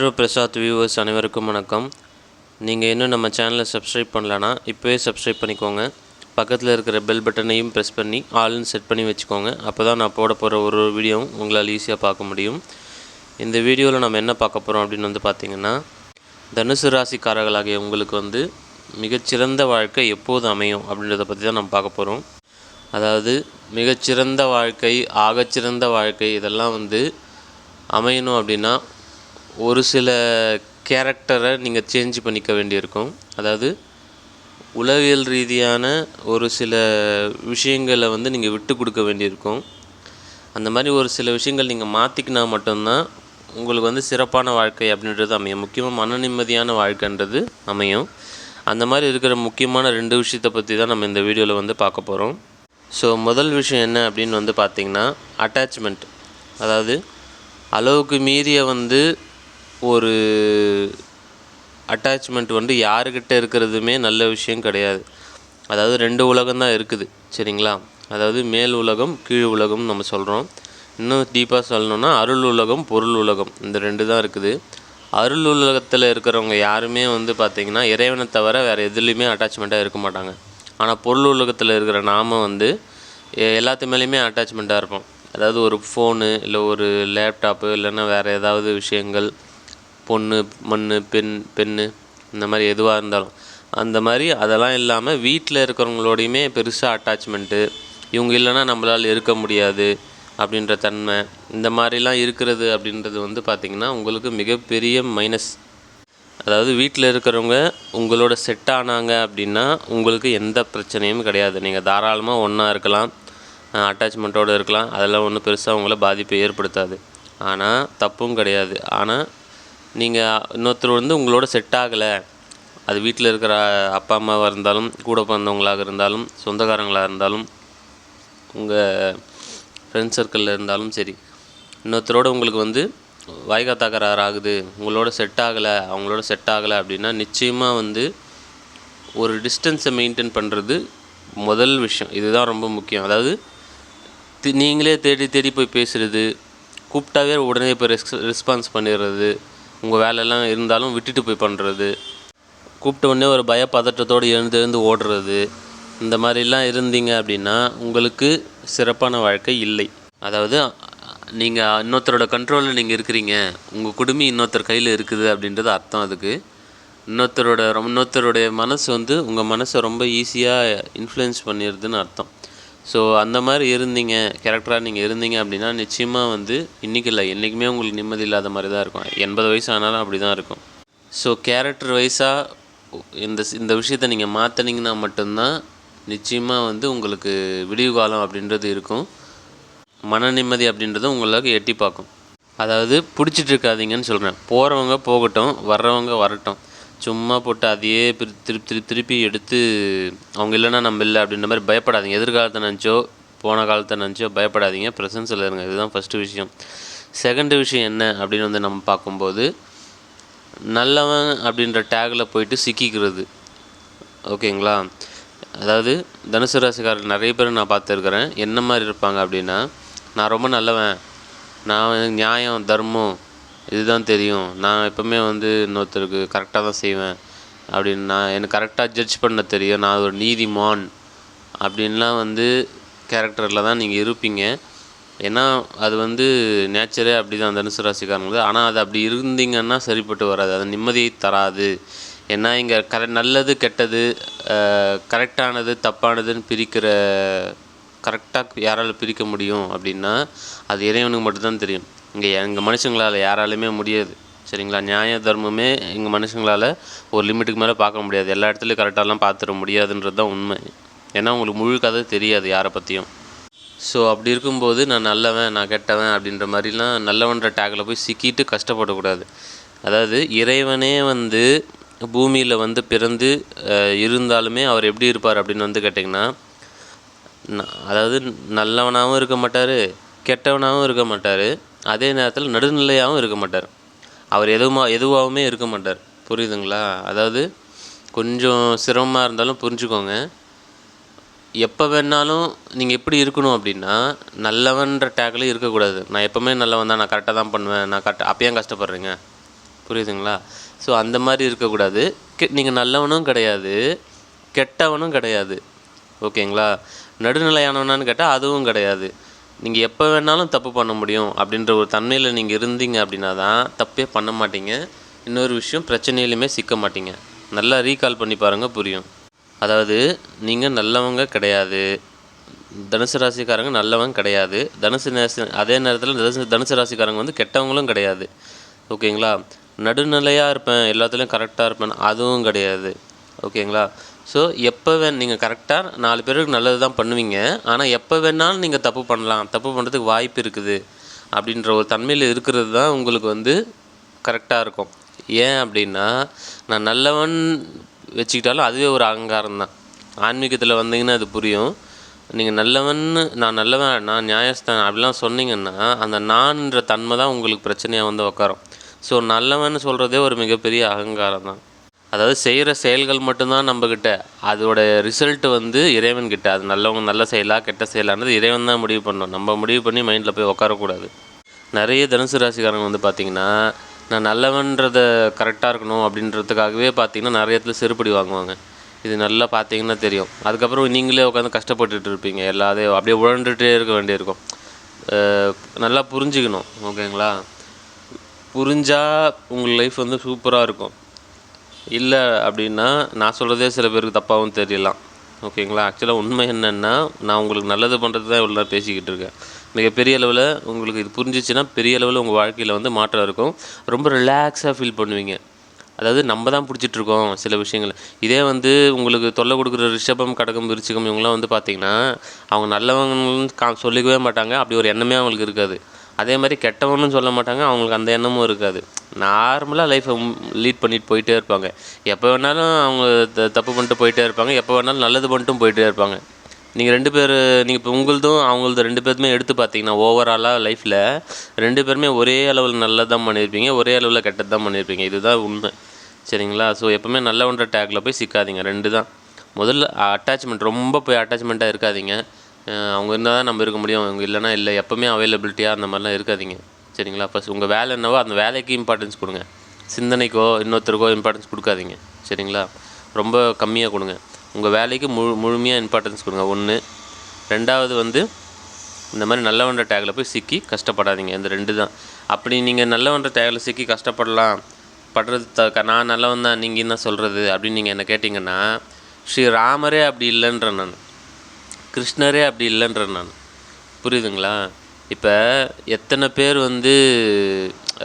Astro Prasad viewers அனைவருக்கும் வணக்கம். நீங்கள் இன்னும் நம்ம சேனலை சப்ஸ்கிரைப் பண்ணலனா இப்போவே சப்ஸ்கிரைப் பண்ணிக்கோங்க. பக்கத்தில் இருக்கிற பெல் பட்டனையும் ப்ரெஸ் பண்ணி ஆல்னு செட் பண்ணி வச்சுக்கோங்க. அப்போ தான் நான் போட போகிற ஒரு ஒரு வீடியோவும் உங்களால் ஈஸியாக பார்க்க முடியும். இந்த வீடியோவில் நம்ம என்ன பார்க்க போகிறோம் அப்படின்னு வந்து பார்த்திங்கன்னா தனுசு ராசிக்காரர்களாகிய உங்களுக்கு வந்து மிகச்சிறந்த வாழ்க்கை எப்போது அமையும் அப்படின்றத பற்றி தான் நம்ம பார்க்க போகிறோம் அதாவது மிகச்சிறந்த வாழ்க்கை ஆகச்சிறந்த வாழ்க்கை இதெல்லாம் வந்து அமையணும் அப்படின்னா ஒரு சில கேரக்டரை நீங்கள் சேஞ்ச் பண்ணிக்க வேண்டியிருக்கும். அதாவது உளவியல் ரீதியான ஒரு சில விஷயங்களை வந்து நீங்கள் விட்டு கொடுக்க வேண்டியிருக்கும். அந்த மாதிரி ஒரு சில விஷயங்கள் நீங்கள் மாற்றிக்கினா மட்டும்தான் உங்களுக்கு வந்து சிறப்பான வாழ்க்கை அப்படின்றது அமையும். முக்கியமாக மன நிம்மதியான வாழ்க்கைன்றது அமையும். அந்த மாதிரி இருக்கிற முக்கியமான ரெண்டு விஷயத்தை பற்றி தான் நம்ம இந்த வீடியோவில் வந்து பார்க்க போகிறோம் ஸோ முதல் விஷயம் என்ன அப்படின்னு வந்து பார்த்திங்கன்னா அட்டாச்மெண்ட் அதாவது அளவுக்கு மீறிய வந்து ஒரு அட்டாச்மெண்ட் வந்து யாருக்கிட்ட இருக்கிறதுமே நல்ல விஷயம் கிடையாது. அதாவது ரெண்டு உலகம் தான் இருக்குது சரிங்களா? அதாவது மேல் உலகம் கீழ் உலகம் நம்ம சொல்கிறோம் இன்னும் டீப்பாக சொல்லணும்னா அருள் உலகம் பொருள் உலகம் இந்த ரெண்டு தான் இருக்குது. அருள் உலகத்தில் இருக்கிறவங்க யாருமே வந்து பார்த்திங்கன்னா இறைவனை தவிர வேறு எதுலேயுமே அட்டாச்மெண்ட்டாக இருக்க மாட்டாங்க. ஆனால் பொருள் உலகத்தில் இருக்கிற நாம வந்து எ- எல்லாத்து மேலேயுமே அட்டாச்மெண்ட்டாக இருப்போம். அதாவது ஒரு ஃபோனு இல்லை ஒரு லேப்டாப்பு இல்லைன்னா வேறு ஏதாவது விஷயங்கள் பொண்ணு மண் பெண் பெண்ணு இந்த மாதிரி எதுவாக இருந்தாலும். அந்த மாதிரி அதெல்லாம் இல்லாமல் வீட்டில் இருக்கிறவங்களோடையுமே பெருசாக அட்டாச்மெண்ட்டு இவங்க இல்லைன்னா நம்மளால் இருக்க முடியாது அப்படின்ற தன்மை இந்த மாதிரிலாம் இருக்கிறது அப்படின்றது வந்து பார்த்திங்கன்னா உங்களுக்கு மிகப்பெரிய மைனஸ் அதாவது வீட்டில் இருக்கிறவங்க உங்களோட செட் ஆனாங்க அப்படின்னா உங்களுக்கு எந்த பிரச்சனையும் கிடையாது. நீங்கள் தாராளமாக ஒன்றா இருக்கலாம் அட்டாச்மெண்ட்டோடு இருக்கலாம். அதெல்லாம் ஒன்றும் பெருசாக உங்களை பாதிப்பை ஏற்படுத்தாது. ஆனால் தப்பும் கிடையாது. ஆனால் நீங்கள் இன்னொருத்தர் வந்து உங்களோட செட் ஆகலை. அது வீட்டில் இருக்கிற அப்பா அம்மாவாக இருந்தாலும் கூட பிறந்தவங்களாக இருந்தாலும் சொந்தக்காரங்களாக இருந்தாலும் உங்கள் ஃப்ரெண்ட் சர்க்கிளில் இருந்தாலும் சரி இன்னொருத்தரோட உங்களுக்கு வந்து வாய்கா தகராறு ஆகுது உங்களோட செட் ஆகலை அவங்களோட செட் ஆகலை அப்படின்னா நிச்சயமாக வந்து ஒரு டிஸ்டன்ஸை மெயின்டைன் பண்ணுறது முதல் விஷயம். இதுதான் ரொம்ப முக்கியம். அதாவது நீங்களே தேடி தேடி போய் பேசுகிறது கூப்பிட்டாவே உடனே போய் ரெஸ் ரெஸ்பான்ஸ் பண்ணிடுறது உங்கள் வேலையெல்லாம் இருந்தாலும் விட்டுட்டு போய் பண்ணுறது கூப்பிட்ட உடனே ஒரு பயப்பதட்டத்தோடு எழுந்து எழுந்து ஓடுறது. இந்த மாதிரிலாம் இருந்தீங்க அப்படின்னா உங்களுக்கு சிறப்பான வாழ்க்கை இல்லை. அதாவது நீங்கள் இன்னொருத்தரோட கண்ட்ரோலில் நீங்கள் இருக்கிறீங்க. உங்கள் குடுமி இன்னொருத்தர் கையில் இருக்குது அப்படின்றது அர்த்தம் அதுக்கு. இன்னொருத்தரோட ரொம்ப இன்னொருத்தருடைய மனசு வந்து உங்கள் மனசை ரொம்ப ஈஸியாக இன்ஃப்ளூயன்ஸ் பண்ணிடுதுன்னு அர்த்தம். ஸோ அந்த மாதிரி இருந்தீங்க கேரக்டராக நீங்கள் இருந்தீங்க அப்படின்னா நிச்சயமாக வந்து இன்றைக்கி இல்லை என்றைக்குமே உங்களுக்கு நிம்மதி இல்லாத மாதிரி தான் இருக்கும். எண்பது வயசு ஆனாலும் அப்படி தான் இருக்கும் ஸோ கேரக்டர் வைஸாக இந்த இந்த விஷயத்தை நீங்கள் மாற்றினீங்கன்னா மட்டும்தான் நிச்சயமாக வந்து உங்களுக்கு விடிவு காலம் அப்படின்றது இருக்கும். மன நிம்மதி அப்படின்றது உங்களுக்கு எட்டி பார்க்கும். அதாவது பிடிச்சிட்டு இருக்காதீங்கன்னு சொல்கிறேன் போகிறவங்க போகட்டும் வர்றவங்க வரட்டும். சும்மா போட்டு அதையே திருப்பி திருப்பி திருப்பி எடுத்து அவங்க இல்லைன்னா நம்ம இல்லை அப்படின்ற மாதிரி பயப்படாதீங்க. எதிர்காலத்தை நினச்சோ போன காலத்தை நினச்சோ பயப்படாதீங்க. ப்ரெசன்ஸில் இருங்க. இதுதான் ஃபஸ்ட்டு விஷயம். செகண்ட் விஷயம் என்ன அப்படின்னு வந்து நம்ம பார்க்கும்போது நல்லவன் அப்படின்ற டேக்கில் போயிட்டு சிக்கிக்கிறது. ஓகேங்களா? அதாவது தனுசு ராசிக்காரர்கள் நிறைய பேர் நான் பார்த்துருக்குறேன். என்ன மாதிரி இருப்பாங்க அப்படின்னா நான் ரொம்ப நல்லவன். நான் நியாயம் தர்மம் இதுதான் தெரியும். நான் எப்பவுமே வந்து இன்னொருத்தருக்கு கரெக்டாக தான் செய்வேன். அப்படின்னு நான் எனக்கு கரெக்டாக ஜட்ஜ் பண்ண தெரியும். நான் ஒரு நீதிமான். அப்படின்லாம் வந்து கேரக்டரில் தான் நீங்கள் இருப்பீங்க. ஏன்னா அது வந்து நேச்சரே அப்படி தான். தனுசு ராசிக்காரங்களுக்கு. ஆனால் அது அப்படி இருந்தீங்கன்னா சரிப்பட்டு வராது. அது நிம்மதியை தராது. ஏன்னா இங்கே கர நல்லது கெட்டது கரெக்டானது தப்பானதுன்னு பிரிக்கிற கரெக்டாக யாரால் பிரிக்க முடியும் அப்படின்னா அது இறைவனுக்கு மட்டும்தான் தெரியும். இங்கே எங்கள் மனுஷங்களால் யாராலையுமே முடியாது. சரிங்களா? நியாய தர்மமே எங்கள் மனுஷங்களால் ஒரு லிமிட்டுக்கு மேலே பார்க்க முடியாது. எல்லா இடத்துலையும் கரெக்டாலாம் பார்த்துட முடியாதுன்றது தான் உண்மை. ஏன்னா உங்களுக்கு முழு கதை தெரியாது யாரை பற்றியும் ஸோ அப்படி இருக்கும்போது நான் நல்லவன் நான் கெட்டவன் அப்படின்ற மாதிரிலாம் நல்லவன்ற டேக்கில் போய் சிக்கிட்டு கஷ்டப்படக்கூடாது. அதாவது இறைவனே வந்து பூமியில் வந்து பிறந்து இருந்தாலுமே அவர் எப்படி இருப்பார் அப்படின்னு வந்து கேட்டிங்கன்னா அதாவது நல்லவனாகவும் இருக்க மாட்டார் கெட்டவனாகவும் இருக்க மாட்டார். அதே நேரத்தில் நடுநிலையாகவும் இருக்க மாட்டார். அவர் எதுவுமா எதுவாகவுமே இருக்க மாட்டார். புரியுதுங்களா? அதாவது கொஞ்சம் சிரமமாக இருந்தாலும் புரிஞ்சுக்கோங்க. எப்போ வேணாலும் நீங்கள் எப்படி இருக்கணும் அப்படின்னா நல்லவன்ற டேக்கில் இருக்கக்கூடாது. நான் எப்போவுமே நல்லவன் தான் நான் கரெக்டாக தான் பண்ணுவேன் நான் கரெக்டாக அப்போ ஏன் கஷ்டப்படுறீங்க? புரியுதுங்களா? ஸோ அந்த மாதிரி இருக்கக்கூடாது. கெ நீங்கள் நல்லவனும் கிடையாது கெட்டவனும் கிடையாது. ஓகேங்களா? நடுநிலையானவனான்னு கேட்டால் அதுவும் கிடையாது. நீங்கள் எப்போ வேணாலும் தப்பு பண்ண முடியும் அப்படின்ற ஒரு தன்மையில் நீங்கள் இருந்தீங்க அப்படின்னா தான் தப்பே பண்ண மாட்டீங்க. இன்னொரு விஷயம் பிரச்சனையிலுமே சிக்க மாட்டீங்க. நல்லா ரீகால் பண்ணி பாருங்கள் புரியும். அதாவது நீங்கள் நல்லவங்க கிடையாது. தனுசு ராசிக்காரங்க நல்லவங்க கிடையாது. தனுசு நேச அதே நேரத்தில் தனுசு தனுசு ராசிக்காரங்க வந்து கெட்டவங்களும் கிடையாது. ஓகேங்களா? நடுநிலையாக இருப்பேன் எல்லாத்துலேயும் கரெக்டாக இருப்பேன் அதுவும் கிடையாது. ஓகேங்களா? ஸோ எப்போ வே நீங்கள் கரெக்டாக நாலு பேருக்கு நல்லது தான் பண்ணுவீங்க. ஆனால் எப்போ வேணாலும் நீங்கள் தப்பு பண்ணலாம். தப்பு பண்ணுறதுக்கு வாய்ப்பு இருக்குது. அப்படின்ற ஒரு தன்மையில் இருக்கிறது தான் உங்களுக்கு வந்து கரெக்டாக இருக்கும். ஏன் அப்படின்னா நான் நல்லவன் வச்சுக்கிட்டாலும் அதுவே ஒரு அகங்காரம் தான். ஆன்மீகத்தில் வந்தீங்கன்னா அது புரியும். நீங்கள் நல்லவன்னு நான் நல்லவன் நான் நியாயஸ்தான் அப்படிலாம் சொன்னீங்கன்னா அந்த நான்ன்ற தன்மை தான் உங்களுக்கு பிரச்சனையாக வந்து உட்காரும் ஸோ நல்லவன்னு சொல்கிறதே ஒரு மிகப்பெரிய அகங்காரம் தான். அதாவது செய்கிற செயல்கள் மட்டும்தான் நம்மக்கிட்ட அதோட ரிசல்ட் வந்து இறைவன்கிட்ட. அது நல்லவங்க நல்ல செயலா கெட்ட செயலானது இறைவன் தான் முடிவு பண்ணணும் நம்ம முடிவு பண்ணி மைண்டில் போய் உட்காரக்கூடாது நிறைய தனுசு ராசிக்காரங்க வந்து பார்த்திங்கன்னா நான் நல்லவன்றதை கரெக்டாக இருக்கணும் அப்படின்றதுக்காகவே பார்த்தீங்கன்னா நிறைய இடத்துல செருப்படி வாங்குவாங்க. இது நல்லா பார்த்தீங்கன்னா தெரியும். அதுக்கப்புறம் நீங்களே உட்காந்து கஷ்டப்பட்டுட்டு இருப்பீங்க. எல்லாத்தையும் அப்படியே உழண்டுகிட்டே இருக்க வேண்டியிருக்கும். நல்லா புரிஞ்சுக்கணும். ஓகேங்களா? புரிஞ்சால் உங்கள் லைஃப் வந்து சூப்பராக இருக்கும். இல்லை அப்படின்னா நான் சொல்கிறதே சில பேருக்கு தப்பாகவும் தெரியலாம். ஓகேங்களா? ஆக்சுவலாக உண்மை என்னென்னா நான் உங்களுக்கு நல்லது பண்ணுறது தான் இவ்வளோ நேரம் பேசிக்கிட்டு இருக்கேன். மிகப்பெரிய அளவில் உங்களுக்கு இது புரிஞ்சிச்சுன்னா பெரிய அளவில் உங்கள் வாழ்க்கையில் வந்து மாற்றம் இருக்கும். ரொம்ப ரிலாக்ஸாக ஃபீல் பண்ணுவீங்க. அதாவது நம்ம தான் பிடிச்சிட்ருக்கோம் சில விஷயங்கள். இதே வந்து உங்களுக்கு தொல்லை கொடுக்குற ரிஷபம் கடகம் விருச்சிகம் இவங்களாம் வந்து பார்த்திங்கன்னா அவங்க நல்லவங்கன்னு கா சொல்லிக்கவே மாட்டாங்க. அப்படி ஒரு எண்ணமே அவங்களுக்கு இருக்காது. அதே மாதிரி கெட்டவனும் சொல்ல மாட்டாங்க அவங்களுக்கு அந்த எண்ணமும் இருக்காது. நார்மலாக லைஃப்பை லீட் பண்ணிட்டு போயிட்டே இருப்பாங்க. எப்போ வேணாலும் அவங்க த- தப்பு பண்ணிட்டு போயிட்டே இருப்பாங்க. எப்போ வேணாலும் நல்லது பண்ணிட்டும் போயிட்டே இருப்பாங்க. நீங்கள் ரெண்டு பேர் நீங்கள் இப்போ உங்களுதும் அவங்களது ரெண்டு பேருமே எடுத்து பார்த்தீங்கன்னா ஓவராலாக லைஃப்பில் ரெண்டு பேருமே ஒரே அளவில் நல்லது தான் பண்ணியிருப்பீங்க ஒரே அளவில் கெட்டது தான் பண்ணியிருப்பீங்க. இதுதான் உண்மை. சரிங்களா? ஸோ எப்போவுமே நல்லவன்ற டேக்கில் போய் சிக்காதீங்க. ரெண்டு தான் முதல்ல அட்டாச்மெண்ட் ரொம்ப போய் அட்டாச்மெண்ட்டாக இருக்காதீங்க. அவங்க இருந்தால் தான் நம்ம இருக்க முடியும். அவங்க இல்லைன்னா இல்லை. எப்போவுமே அவைலபிலிட்டியாக அந்த மாதிரிலாம் இருக்காதீங்க. சரிங்களா? ஃபஸ்ட் உங்கள் வேலை என்னவோ அந்த வேலைக்கு இம்பார்ட்டன்ஸ் கொடுங்க. சிந்தனைக்கோ இன்னொருத்தருக்கோ இம்பார்ட்டன்ஸ் கொடுக்காதீங்க. சரிங்களா? ரொம்ப கம்மியாக கொடுங்க. உங்கள் வேலைக்கு முழு முழுமையாக இம்பார்ட்டன்ஸ் கொடுங்க. ஒன்று ரெண்டாவது வந்து இந்த மாதிரி நல்லவன்ற டேக்கில் போய் சிக்கி கஷ்டப்படாதீங்க. இந்த ரெண்டு தான். அப்படி நீங்கள் நல்லவன்ற டேக்கில் சிக்கி கஷ்டப்படலாம். படுறது த நான் நல்லவன் தான். நீங்கள் என்ன சொல்கிறது அப்படின்னு நீங்கள் என்ன கேட்டிங்கன்னா ஸ்ரீ ராமரே அப்படி இல்லைன்றேன் நான். கிருஷ்ணரே அப்படி இல்லைன்றேன் நான். புரியுதுங்களா? இப்போ எத்தனை பேர் வந்து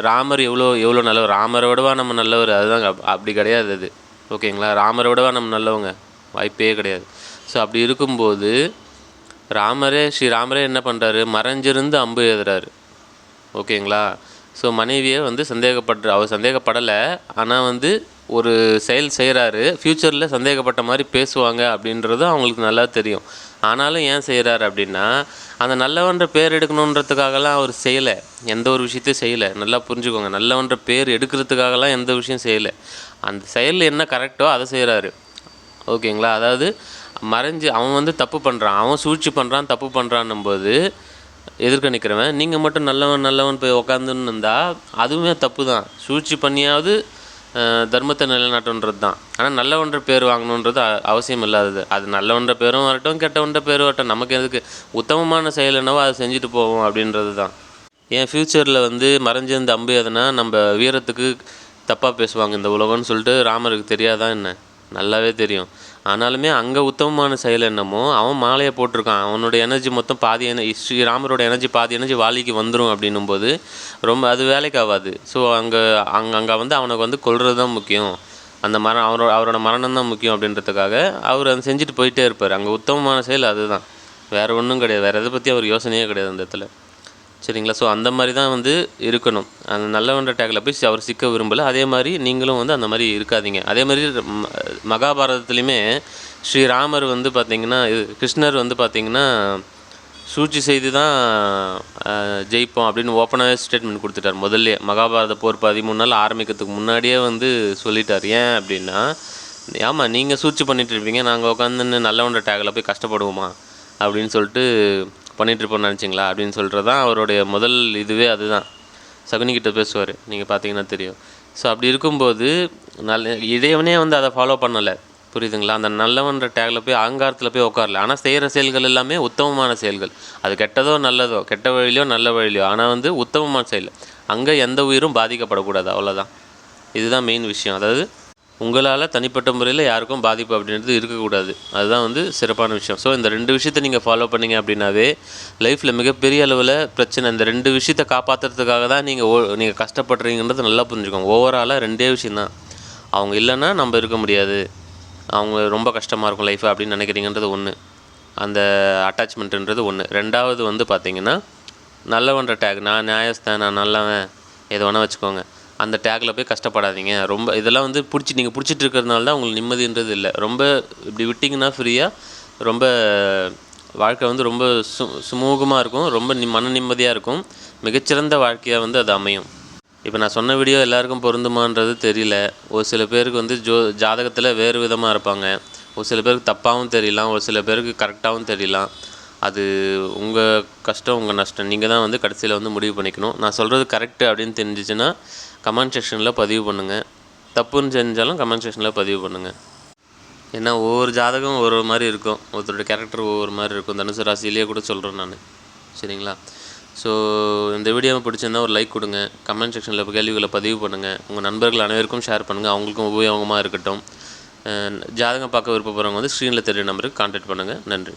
ராமர் எவ்வளோ எவ்வளோ நல்லவர்? ராமரை விடவா நம்ம நல்லவர்? அதுதான் அப்படி கிடையாது அது. ஓகேங்களா? ராமரை விடவா நம்ம நல்லவங்க? வாய்ப்பே கிடையாது. ஸோ அப்படி இருக்கும்போது ராமரே ஸ்ரீ ராமரே என்ன பண்ணுறாரு மறைஞ்சிருந்து அம்பு எழுதுறாரு. ஓகேங்களா? ஸோ மனைவியை வந்து சந்தேகப்படுற அவர் சந்தேகப்படலை. ஆனால் வந்து ஒரு செயல் செய்கிறாரு ஃப்யூச்சரில் சந்தேகப்பட்ட மாதிரி பேசுவாங்க அப்படின்றது அவங்களுக்கு நல்லா தெரியும். ஆனாலும் ஏன் செய்கிறாரு அப்படின்னா அந்த நல்லவன்ற பேர் எடுக்கணுன்றதுக்காகலாம் அவர் செய்யலை. எந்த ஒரு விஷயத்தையும் செய்யலை. நல்லா புரிஞ்சுக்கோங்க. நல்லவன்ற பேர் எடுக்கிறதுக்காகலாம் எந்த விஷயம் செய்யலை. அந்த செயல் என்ன கரெக்டோ அதை செய்கிறாரு ஓகேங்களா? அதாவது மறைஞ்சு அவன் வந்து தப்பு பண்ணுறான் அவன் சூழ்ச்சி பண்ணுறான் தப்பு பண்ணுறான்னும் போது எதிர்க்க நிற்கிறவன் நீங்கள் மட்டும் நல்லவன் நல்லவன் போய் உக்காந்துன்னு இருந்தால் அதுவுமே தப்பு தான் சூழ்ச்சி பண்ணியாவது தர்மத்தை நிலைநாட்டுன்றது தான். ஆனால் நல்லவன்ற பேர் வாங்கணுன்றது அவசியம் இல்லாதது. அது நல்லவன்ற பேரும் வரட்டும் கெட்டவன்ற பேரும் வரட்டும். நமக்கு எதுக்கு உத்தமமான செயல் என்னவோ அதை செஞ்சுட்டு போவோம் அப்படின்றது தான். என் ஃப்யூச்சரில் வந்து மறைஞ்சிருந்த அம்பு எதுனா நம்ம வீரத்துக்கு தப்பாக பேசுவாங்க இந்த உலகம்னு சொல்லிட்டு ராமருக்கு தெரியாதா என்ன? நல்லாவே தெரியும். ஆனாலுமே அங்கே உத்தமமான செயல் என்னமோ அவன் மாலையை போட்டிருக்கான். அவனோட எனர்ஜி மொத்தம் பாதி என ஸ்ரீராமரோட எனர்ஜி பாதி எனர்ஜி வாலிக்கு வந்துடும் அப்படின்னும் போது ரொம்ப அது வேலைக்கு ஆகாது ஸோ அங்கே அங்கே அங்கே வந்து அவனுக்கு வந்து கொள்வது தான் முக்கியம். அந்த மரம் அவரோட அவரோட மரணம் தான் முக்கியம் அப்படின்றதுக்காக அவர் அதை செஞ்சுட்டு போயிட்டே இருப்பார். அங்கே உத்தமமான செயல் அதுதான். வேறு ஒன்றும் கிடையாது. வேறு எதை பற்றி அவர் யோசனையே கிடையாது அந்த இடத்துல. சரிங்களா? ஸோ அந்த மாதிரி தான் வந்து இருக்கணும். அந்த நல்லவன்ற டேக்கில் போய் அவர் சிக்க விரும்பலை. அதே மாதிரி நீங்களும் வந்து அந்த மாதிரி இருக்காதீங்க. அதே மாதிரி மகாபாரதத்துலேயுமே ஸ்ரீராமர் வந்து பார்த்தீங்கன்னா இது கிருஷ்ணர் வந்து பார்த்தீங்கன்னா சூழ்ச்சி செய்து தான் ஜெயிப்போம் அப்படின்னு ஓப்பனாகவே ஸ்டேட்மெண்ட் கொடுத்துட்டார் முதல்ல. மகாபாரத போர் பதிமூணு நாள் ஆரம்பிக்கிறதுக்கு முன்னாடியே வந்து சொல்லிட்டார். ஏன் அப்படின்னா ஆமாம் நீங்கள் சூழ்ச்சி பண்ணிகிட்டு இருப்பீங்க. நாங்கள் உட்காந்து நல்லவன்ற டேக்கில் போய் கஷ்டப்படுவோமா? அப்படின்னு சொல்லிட்டு பண்ணிட்டு இருப்போம்னு நினச்சிங்களா அப்படின்னு சொல்கிறது தான் அவருடைய முதல் இதுவே அதுதான். சகுனிக்கிட்ட பேசுவார். நீங்கள் பார்த்தீங்கன்னா தெரியும். ஸோ அப்படி இருக்கும்போது நல்ல இறைவனே வந்து அதை ஃபாலோ பண்ணலை. புரியுதுங்களா? அந்த நல்லவன்ற டேக்கில் போய் அகங்காரத்தில் போய் உட்காரல. ஆனால் செய்கிற செயல்கள் எல்லாமே உத்தமமான செயல்கள். அது கெட்டதோ நல்லதோ கெட்ட வழியிலையோ நல்ல வழியிலையோ ஆனால் வந்து உத்தமமான செயல். அங்கே எந்த உயிரும் பாதிக்கப்படக்கூடாது. அவ்வளோதான் இதுதான் மெயின் விஷயம். அதாவது உங்களால் தனிப்பட்ட முறையில் யாருக்கும் பாதிப்பு அப்படின்றது இருக்கக்கூடாது. அதுதான் வந்து சிறப்பான விஷயம். ஸோ இந்த ரெண்டு விஷயத்தை நீங்கள் ஃபாலோ பண்ணீங்க அப்படின்னாவே லைஃப்பில் மிகப்பெரிய அளவில் பிரச்சனை இந்த ரெண்டு விஷயத்தை காப்பாற்றுறதுக்காக தான் நீங்கள் ஓ நீங்கள் கஷ்டப்படுறீங்கன்றது நல்லா புரிஞ்சுக்கோங்க. ஓவராலாக ரெண்டே விஷயந்தான் அவங்க இல்லைன்னா நம்ம இருக்க முடியாது. அவங்க ரொம்ப கஷ்டமாக இருக்கும் லைஃப் அப்படின்னு நினைக்கிறீங்கன்றது ஒன்று அந்த அட்டாச்மெண்ட்டுன்றது ஒன்று ரெண்டாவது வந்து பார்த்திங்கன்னா நல்லவன்ற டேக் நான் நியாயஸ்தான் நான் நல்லவன் எது வேணால் வச்சுக்கோங்க. அந்த டேக்கில் போய் கஷ்டப்படாதீங்க. ரொம்ப இதெல்லாம் வந்து பிடிச்சி நீங்கள் பிடிச்சிட்டு இருக்கிறதுனால தான் உங்களுக்கு நிம்மதின்றது இல்லை. ரொம்ப இப்படி விட்டிங்கன்னா ஃப்ரீயாக ரொம்ப வாழ்க்கை வந்து ரொம்ப சு சுமூகமாக இருக்கும். ரொம்ப நி மன நிம்மதியாக இருக்கும். மிகச்சிறந்த வாழ்க்கையாக வந்து அது அமையும். இப்போ நான் சொன்ன வீடியோ எல்லாருக்கும் பொருந்துமான்றது தெரியல. ஒரு சில பேருக்கு வந்து ஜோ ஜாதகத்தில் வேறு விதமாக இருப்பாங்க. ஒரு சில பேருக்கு தப்பாகவும் தெரியலாம். ஒரு சில பேருக்கு கரெக்டாகவும் தெரியலாம். அது உங்கள் கஷ்டம் உங்கள் நஷ்டம். நீங்கள் தான் வந்து கடைசியில் வந்து முடிவு பண்ணிக்கணும். நான் சொல்கிறது கரெக்டு அப்படின்னு தெரிஞ்சிச்சுன்னா கமெண்ட் செக்ஷனில் பதிவு பண்ணுங்கள் தப்புன்னு செஞ்சாலும் கமெண்ட் செக்ஷனில் பதிவு பண்ணுங்கள் ஏன்னா ஒவ்வொரு ஜாதகம் ஒரு ஒரு மாதிரி இருக்கும். ஒருத்தரோட கேரக்டர் ஒவ்வொரு மாதிரி இருக்கும். தனுசு ராசியிலேயே கூட சொல்கிறேன் நான். சரிங்களா? ஸோ இந்த வீடியோவை பிடிச்சிருந்தா ஒரு லைக் கொடுங்க. கமெண்ட் செக்ஷனில் கேள்விகளை பதிவு பண்ணுங்கள் உங்கள் நண்பர்கள் அனைவருக்கும் ஷேர் பண்ணுங்கள் அவங்களுக்கும் உபயோகமாக இருக்கட்டும். ஜாதகம் பார்க்க விருப்பப்படுறவங்க வந்து ஸ்க்ரீனில் தெரிய நம்பருக்கு கான்டாக்ட் பண்ணுங்கள் நன்றி.